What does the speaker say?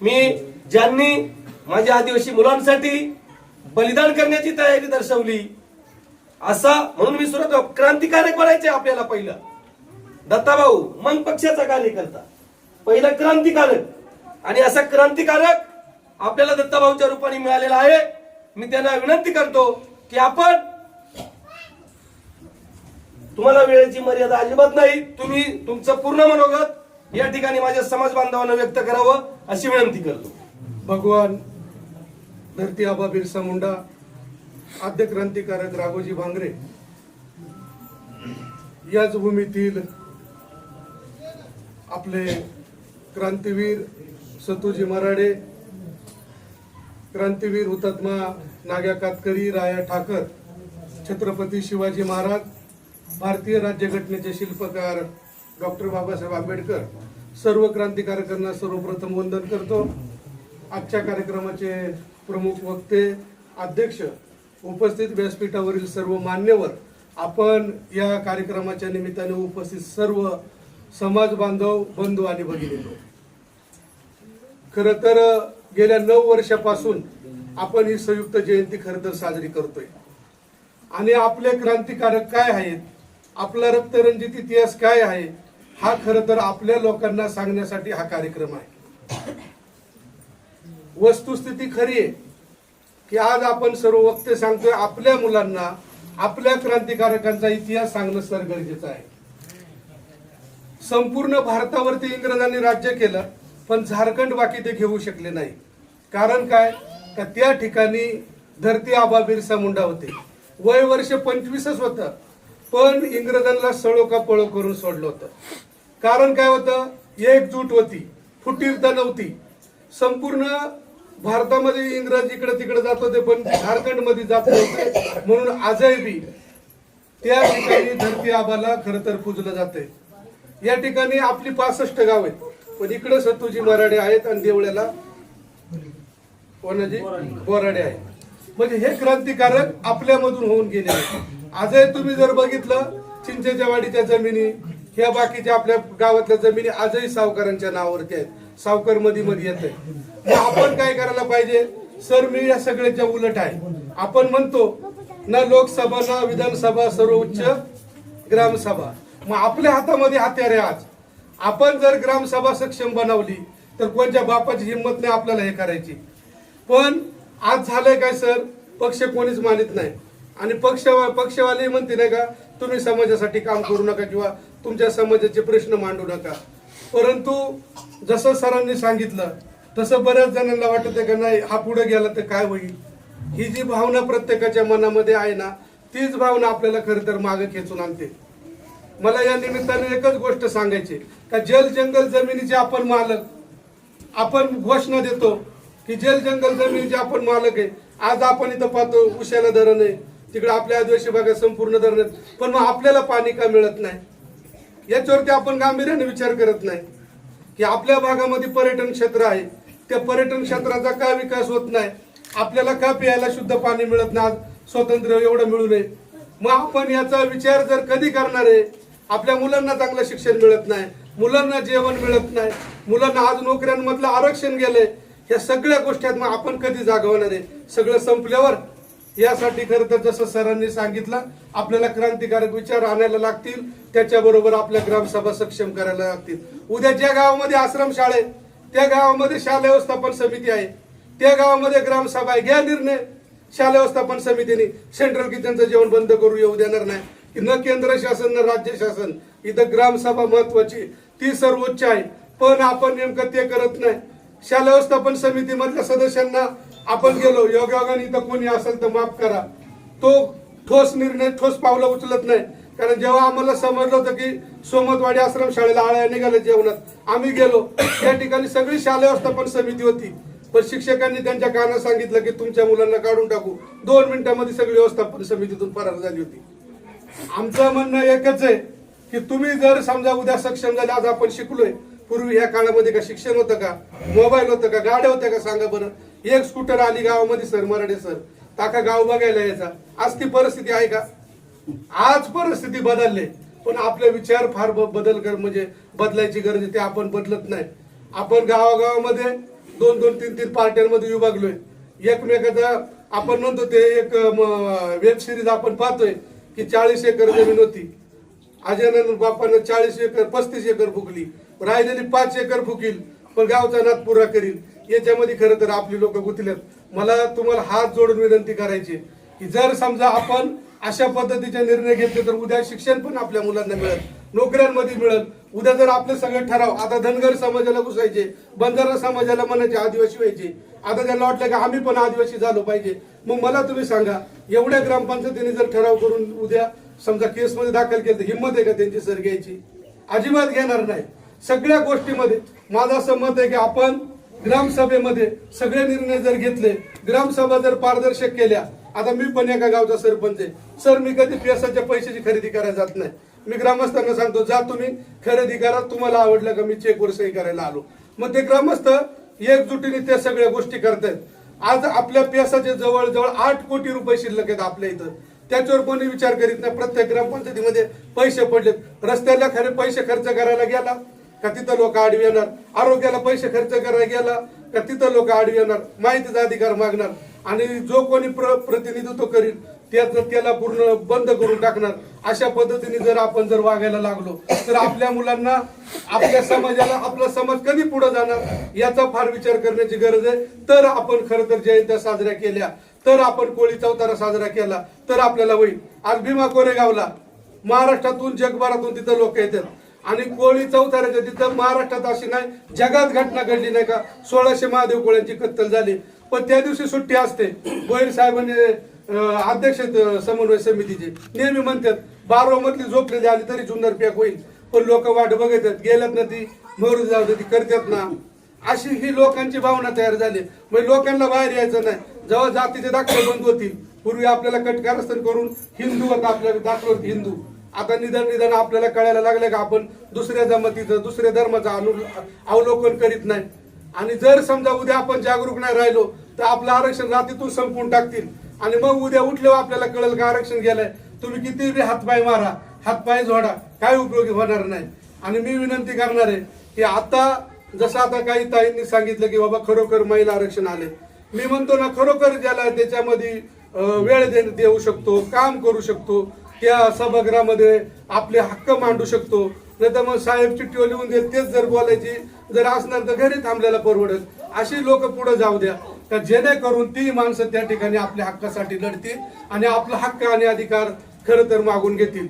मी ज्यांनी माझ्या आदिवासी मुलांसाठी बलिदान करण्याची तयारी दर्शवली असा म्हणून मी सुरुवात क्रांतिकारक बनायचे आपल्याला पहिलं. दत्ताभाऊ मन पक्षाचा कार्यकर्ता. पहिला क्रांतिकारक. आणि असा क्रांतिकारक आपल्याला दत्ताभाऊच्या रूपाने मिळालेला आहे. मी त्यांना विनंती करतो की आपण तुम्हाला वेळेची मर्यादा अजिबात नाही. तुम्ही तुमचं पूर्ण मनोगत या ठिकाणी माझ्या समाज बांधवांना व्यक्त करावं. अशी विनंती करतो. भगवान धरती आबा बिरसा मुंडा आद्य क्रांतिकारक राघोजी भांगरे याच भूमीतील आपले क्रांतीवीर सतुजी मराडे क्रांतीवीर हुतात्मा नाग्या कातकरी राया ठाकर छत्रपती शिवाजी महाराज भारतीय राज्यघटनेचे शिल्पकार डॉक्टर बाबासाहेब आंबेडकर सर्व क्रांतिकारकांना सर्वप्रथम वंदन करतो. आजच्या कार्यक्रमाचे प्रमुख वक्ते अध्यक्ष उपस्थित व्यासपीठावरील सर्व मान्यवर आपण या कार्यक्रमाच्या निमित्ताने उपस्थित सर्व समाज बांधव बंधू आणि भगिनी खर तर गेल्या नऊ वर्षापासून आपण ही संयुक्त जयंती खर तर साजरी करतोय. आणि आपले क्रांतिकारक काय आहेत? आपला रक्तरंजित इतिहास काय आहे? हा खर तर आपल्या लोकांना सांगण्यासाठी हा कार्यक्रम आहे. वस्तुस्थिती खरी आहे की आज आपण सर्व वक्ते सांगतोय आपल्या मुलांना आपल्या क्रांतिकारकांचा इतिहास सांगणं सर गरजेचं आहे. संपूर्ण भारतावरती इंग्रजांनी राज्य केलं पण झारखंड बाकी ते घेऊ शकले नाही. कारण काय? का त्या ठिकाणी धरती आबा बिरसा मुंडा होते. वय वर्ष पंचवीसच होतं पण इंग्रजांना सळो का पळो करून सोडलं होतं. कारण काय होतं? एकजूट होती. फुटीरता नव्हती. संपूर्ण भारतामध्ये इंग्रज इकडे तिकडे जात होते पण झारखंडमध्ये जात नव्हते. म्हणून आजही त्या ठिकाणी धरती आबाला खर तर पूजलं जाते या ठिकाणी आपली पासष्ट गाव आहेत. पण इकडे सतुजी मराठे आहेत आणि देवळ्याला कोणाजी? बोराडे आहेत. म्हणजे हे क्रांतिकारक आपल्यामधून होऊन गेले आहेत. आजही तुम्ही जर बघितलं चिंचेच्या वाडीच्या जमिनी ह्या बाकीच्या आपल्या गावातल्या जमिनी आजही सावकारांच्या नावावरती आहेत. सावकारमध्ये मध्ये येत आहे आपण काय करायला पाहिजे? सर मी या सगळ्याच्या उलट आहे. आपण म्हणतो ना लोकसभा ना विधानसभा सर्वोच्च ग्रामसभा. मग आपल्या हातामध्ये हत्यार आहे आज. आपण जर ग्रामसभा सक्षम बनवली तर कोणत्या बापाची हिंमत नाही आपल्याला हे करायची. पण आज झालंय काय सर? पक्ष कोणीच मानित नाही. आणि पक्ष पक्षवाले म्हणते नाही का तुम्ही समाजासाठी काम करू नका किंवा तुमच्या समाजाचे प्रश्न मांडू नका. परंतु जसं सरांनी सांगितलं तसं बऱ्याच जणांना वाटत आहे का नाही हा पुढे गेला तर काय होईल? ही जी भावना प्रत्येकाच्या मनामध्ये आहे ना तीच भावना आपल्याला खरं तर मागे खेचून आणते. मला या निमित्ताने एकच गोष्ट सांगायची का जल जंगल जमिनीचे आपण मालक आपण घोषणा देतो की जल जंगल जमिनीचे आपण मालक आहे. आज आपण इथं पाहतो उशाला धरण आहे. तिकडे आपल्या आदिवासी भागात संपूर्ण धरण पण मग आपल्याला पाणी का मिळत नाही? याच्यावरती आपण गांभीर्याने विचार करत नाही. की आपल्या भागामध्ये पर्यटन क्षेत्र आहे. त्या पर्यटन क्षेत्राचा का विकास होत नाही. आपल्याला का प्यायला शुद्ध पाणी मिळत नाही? स्वातंत्र्य एवढं मिळू नये. मग आपण याचा विचार जर कधी करणार आहे? आपल्या मुलांना चांगलं शिक्षण मिळत नाही. मुलांना जेवण मिळत नाही. मुलांना आज नोकऱ्यांमधलं आरक्षण गेलंय. ह्या सगळ्या गोष्टी आहेत मग आपण कधी जागवणार आहे? सगळं संपल्यावर यासाठी खरं तर जसं सरांनी सांगितलं आपल्याला क्रांतिकारक विचार आणायला लागतील त्याच्याबरोबर आपल्या ग्रामसभा सक्षम करायला लागतील. उद्या ज्या गावामध्ये आश्रम शाळा आहे त्या गावामध्ये शाला व्यवस्थापन समिती आहे. त्या गावामध्ये ग्रामसभा आहे. घ्या निर्णय. शाला व्यवस्थापन समितीने सेंट्रल किचनचं जेवण बंद करू येऊ देणार नाही. न केंद्र शासन न राज्य शासन. इथं ग्रामसभा महत्वाची ती सर्वोच्च आहे. पण आपण नेमकं ते करत नाही. शाला व्यवस्थापन समितीमधल्या सदस्यांना आपण गेलो योगायोगाने इथं कोणी असेल तर माफ करा. तो ठोस निर्णय ठोस पावलं उचलत नाही. कारण जेव्हा आम्हाला समजलं होतं की सोमतवाडी आश्रम शाळेला आळ्या निघाल्या जेवणात आम्ही गेलो. त्या ठिकाणी सगळी शालेय व्यवस्थापन समिती होती. पण शिक्षकांनी त्यांच्या कानात सांगितलं की तुमच्या मुलांना काढून टाकू. दोन मिनिटांमध्ये सगळी व्यवस्थापन समितीतून फरार झाली होती. आमचं म्हणणं एकच आहे की तुम्ही जर समजा उद्या सक्षम झाले आज आपण शिकलोय. पूर्वी ह्या काळामध्ये का शिक्षण होतं का? मोबाईल होतं का? गाड्या होत्या का? सांगा बरं. एक स्कूटर आली गावामध्ये सर मराठे सर. ताका गाव बघायला यायचा. आज ती परिस्थिती आहे का? आज परिस्थिती बदलले. पण आपले विचार फार ब- बदल कर म्हणजे बदलायची गरज आहे ते आपण बदलत नाही. आपण गावागावामध्ये दोन दोन तीन तीन पार्ट्यांमध्ये विभागलोय. एकमेकाचा आपण म्हणतो ते एक वेब सिरीज आपण पाहतोय की चाळीस एकर जमीन होती. अजयनंद बापानं चाळीस एकर पस्तीस एकर फुकली राहिलेली पाच एकर फुकील पण गावचा नाद पुरा करील. याच्यामध्ये खरं तर आपली लोक गुंतल्यात मला तुम्हाला हात जोडून विनंती करायची की जर समजा आपण अशा पद्धतीचे निर्णय घेतले तर उद्या शिक्षण पण आपल्या मुलांना मिळत नोकऱ्यांमध्ये मिळत उद्या जर आपले सगळे ठराव आता धनगर समाजाला घुसायचे बंजारा समाजाला म्हणायचे आदिवासी व्हायचे आता त्यांना वाटलं की आम्ही पण आदिवासी झालो पाहिजे. मग मला तुम्ही सांगा एवढ्या ग्रामपंचायतीने जर ठराव करून उद्या समजा केसमध्ये दाखल केलं तर हिंमत आहे का त्यांची सर घ्यायची? अजिबात घेणार नाही. सगळ्या गोष्टीमध्ये माझं असं मत आहे की आपण ग्रामसभेमध्ये सगळे निर्णय जर घेतले ग्रामसभा जर पारदर्शक केल्या आता मी पण एका गावचा सरपंच आहे. सर मी कधी पेसाच्या पैशाची खरेदी करायला जात नाही. मी ग्रामस्थांना सांगतो जा तुम्ही खरेदी करा तुम्हाला आवडलं का मी चेकवर सही करायला आलो. मग ते ग्रामस्थ एकजुटीने त्या सगळ्या गोष्टी करतायत. आज आपल्या पेसाचे जवळजवळ आठ कोटी रुपये शिल्लक आहेत आपल्या इथं. त्याच्यावर कोणी विचार करीत नाही. प्रत्येक ग्रामपंचायतीमध्ये पैसे पडलेत. रस्त्याला खरे पैसे खर्च करायला गेला. का तिथं लोक आडवी येणार? आरोग्याला पैसे खर्च करायला गेला का तिथं लोक आडवी येणार? माहितीचा अधिकार मागणार. आणि जो कोणी प्र प्रतिनिधित्व करील त्याचं त्याला पूर्ण बंद करून टाकणार. अशा पद्धतीने जर आपण जर वागायला लागलो तर आपल्या मुलांना आपल्या समाजाला आपला समाज कधी पुढे जाणार याचा फार विचार करण्याची गरज आहे. तर आपण खरं तर जयंत्या साजऱ्या केल्या. तर आपण कोळी चौतारा साजरा केला. तर आपल्याला होईल. आज भीमा कोरेगावला महाराष्ट्रातून जगभरातून तिथं लोक येतात. आणि कोळी चौथाऱ्याच्या तिथं महाराष्ट्रात अशी नाही जगात घटना घडली नाही का? सोळाशे महादेव कोळ्यांची कत्तल झाली. पण त्या दिवशी सुट्टी असते. गोयल साहेबांनी अध्यक्ष समन्वय समितीचे नेहमी म्हणतात बारा मधली झोपलेली आली तरी जुन्नर पॅक होईल. पण लोक वाट बघतात गेल्यात ना ती मरू जाऊ ती करतात ना. अशी ही लोकांची भावना तयार झाली. म्हणजे लोकांना बाहेर यायचं नाही. जेव्हा जातीचे दाखले बंद होतील पूर्वी आपल्याला कटकारस्थान करून हिंदू होता आपल्याला दाखल होते हिंदू. आता निदान निदान आपल्याला कळायला लागलं का आपण दुसऱ्या जमातीचं दुसऱ्या धर्माचं अनु अवलोकन करीत नाही. आणि जर समजा उद्या आपण जागरूक नाही राहिलो तर आपलं आरक्षण रात्रीतून संपून टाकतील. आणि मग उद्या उठल्यावर आपल्याला कळेल का आरक्षण गेलंय. तुम्ही किती बी हातपाय मारा हातपाय झोडा काय उपयोगी होणार नाही. आणि मी विनंती करणार आहे की आता जसं आता काही ताईंनी सांगितलं की बाबा खरोखर महिला आरक्षण आले. मी म्हणतो ना खरोखर ज्याला त्याच्यामध्ये वेळ देऊ शकतो काम करू शकतो त्या सभागृहामध्ये आपले हक्क मांडू शकतो. नाही तर मग साहेब चिठ्ठी लिहून देत तेच जर बोलायची जर असणार तर घरी थांबल्याला परवडत. अशी लोक पुढे जाऊ द्या. तर जेणेकरून ती माणसं त्या ठिकाणी आपल्या हक्कासाठी लढतील आणि आपला हक्क आणि अधिकार खरं तर मागून घेतील.